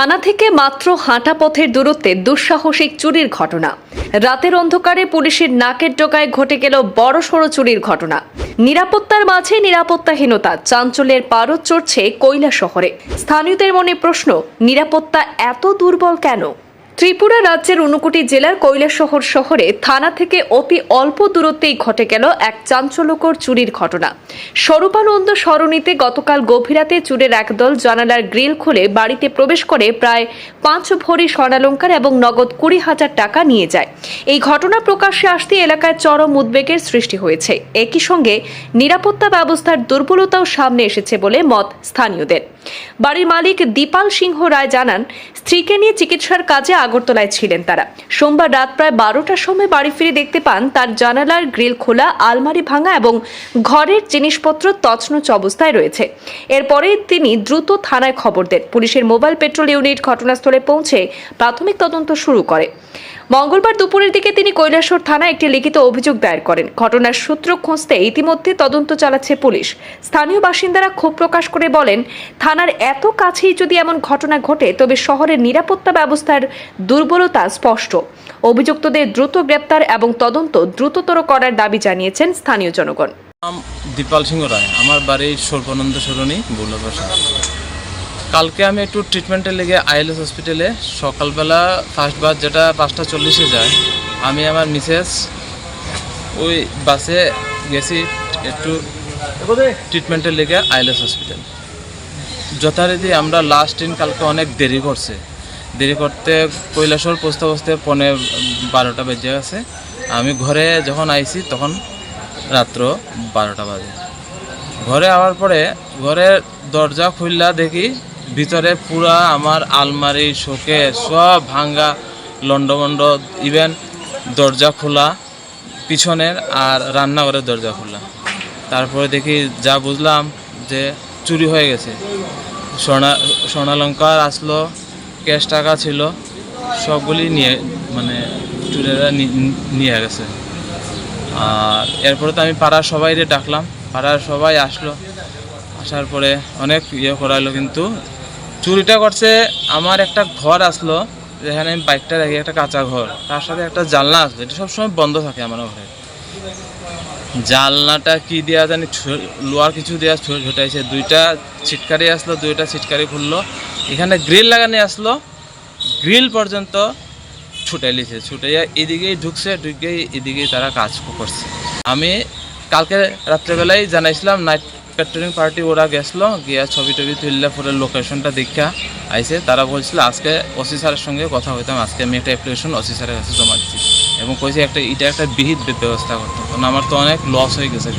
থানা থেকে মাত্র হাঁটা পথের দূরত্বে দুঃসাহসিক চুরির ঘটনা। রাতের অন্ধকারে পুলিশের নাকের ডোকায় ঘটে গেল বড় সড়ো চুরির ঘটনা। নিরাপত্তার মাঝে নিরাপত্তাহীনতা, চাঞ্চল্যের পারদ চড়ছে কৈলা শহরে স্থানীয়দের মনে প্রশ্ন, নিরাপত্তা এত দুর্বল কেন? ত্রিপুরা রাজ্যের ঊনকোটি জেলার কৈলাসহর শহরে থানা থেকে অতি অল্প দূরত্বেই ঘটে গেল এক চাঞ্চল্যকর চুরির ঘটনা। স্বরূপানন্দ সরণিতে গতকাল গভীরাতে চুরের একদল জানালার গ্রিল খুলে বাড়িতে প্রবেশ করে প্রায় পাঁচ ভরি স্বর্ণালঙ্কার এবং নগদ কুড়ি হাজার টাকা নিয়ে যায়। এই ঘটনা প্রকাশ্যে আসতে এলাকায় চরম উদ্বেগের সৃষ্টি হয়েছে। একই সঙ্গে নিরাপত্তা ব্যবস্থার দুর্বলতাও সামনে এসেছে বলে মত স্থানীয়দের। বাড়ির মালিক দীপাল সিংহ রায় জানান, স্ত্রীকে নিয়ে চিকিৎসার কাজে আগরতলায় ছিলেন তারা। সোমবার রাত প্রায় বারোটার সময় বাড়ি ফিরে দেখতে পান তার জানালার গ্রিল খোলা, আলমারি ভাঙা এবং ঘরের জিনিসপত্র তছনছ অবস্থায় রয়েছে। এরপরে তিনি দ্রুত থানায় খবর দেন। পুলিশের মোবাইল পেট্রোল ইউনিট ঘটনাস্থলে পৌঁছে প্রাথমিক তদন্ত শুরু করে। মঙ্গলবার দুপুরের দিকে তিনি কৈলাসর থানায় একটি লিখিত অভিযোগ দায়ের করেন। ঘটনার সূত্র খুঁজতে ইতিমধ্যে তদন্ত চালাচ্ছে পুলিশ। স্থানীয় বাসিন্দারা ক্ষোভ প্রকাশ করে বলেন, থানার এত কাছেই যদি এমন ঘটনা ঘটে, তবে শহরের নিরাপত্তা ব্যবস্থার দুর্বলতা স্পষ্ট। অভিযুক্তদের দ্রুত গ্রেপ্তার এবং তদন্ত দ্রুততর করার দাবি জানিয়েছেন স্থানীয় জনগণ। দীপাল রায়। আমার বাড়ি সর্বানন্দ সরণি বুল্লবাসা কালকে আমি একটু ট্রিটমেন্টের লেগে আইএলএস হসপিটালে সকালবেলা ফার্স্ট বাস যেটা পাঁচটা চল্লিশে যায়, আমি আমার মিসেস ওই বাসে গেছি একটু ট্রিটমেন্টের লেগে আইএলএস হসপিটাল যথারীতি আমরা লাস্ট দিন কালকে অনেক দেরি করছে। দেরি করতে কৈলাসর পৌঁছতে পৌঁছতে পনে বারোটা বেজে গেছে। আমি ঘরে যখন আইছি তখন রাত্র বারোটা বাজে। ঘরে আওয়ার পরে ঘরের দরজা খুললা দেখি ভিতরে পুরা আমার আলমারি শোকে সব ভাঙ্গা লন্ডমন্ড ইভেন দরজা খোলা পিছনের আর রান্নাঘরের দরজা খোলা। তারপরে দেখি যা বুঝলাম যে চুরি হয়ে গেছে। সোনা স্বর্ণালঙ্কার আসলো ক্যাশ টাকা ছিল, সবগুলি নিয়ে মানে চুরেরা নিয়ে গেছে। আর এরপরে তো আমি পাড়ার সবাইরে ডাকলাম। পাড়ার সবাই আসলো। আসার পরে অনেক ইয়ে করালো কিন্তু চুরিটা করছে, আমার একটা ঘর আসলো, যেখানে আমি বাইকটা রাখি একটা কাঁচা ঘর। তার সাথে একটা জানলা আসলো, এটা সবসময় বন্ধ থাকে আমার ঘরে। জানলাটা কি দেওয়া জানি লোহার কিছু দেওয়া ছো- ঝোটাইছে। দুইটা ছিটকারি আসলো, দুইটা ছিটকারি খুললো। এখানে গ্রিল লাগানো আসলো। গ্রিল পর্যন্ত ছুটে লিছে, ছুটাইয়া এদিকেই ঢুকছে, ঢুকেই এদিকেই তারা কাজ করছে। আমি কালকে রাত্রেবেলায় জানাইছিলাম, নাইট পেট্রোলিং পার্টি ওরা গেছিল, গিয়া ছবি টবি তুললে পরে লোকেশনটা দেখা আইসে তারা বলছিল, আজকে ওসি স্যারের সঙ্গে কথা হইতাম, আজকে আমি একটা অ্যাপ্লিকেশন ওসি স্যারের কাছে জমা দিচ্ছি এবং কইছে, একটা, এটা একটা বিহিত ব্যবস্থা করতো কারণ আমার তো অনেক লস হয়ে গেছে।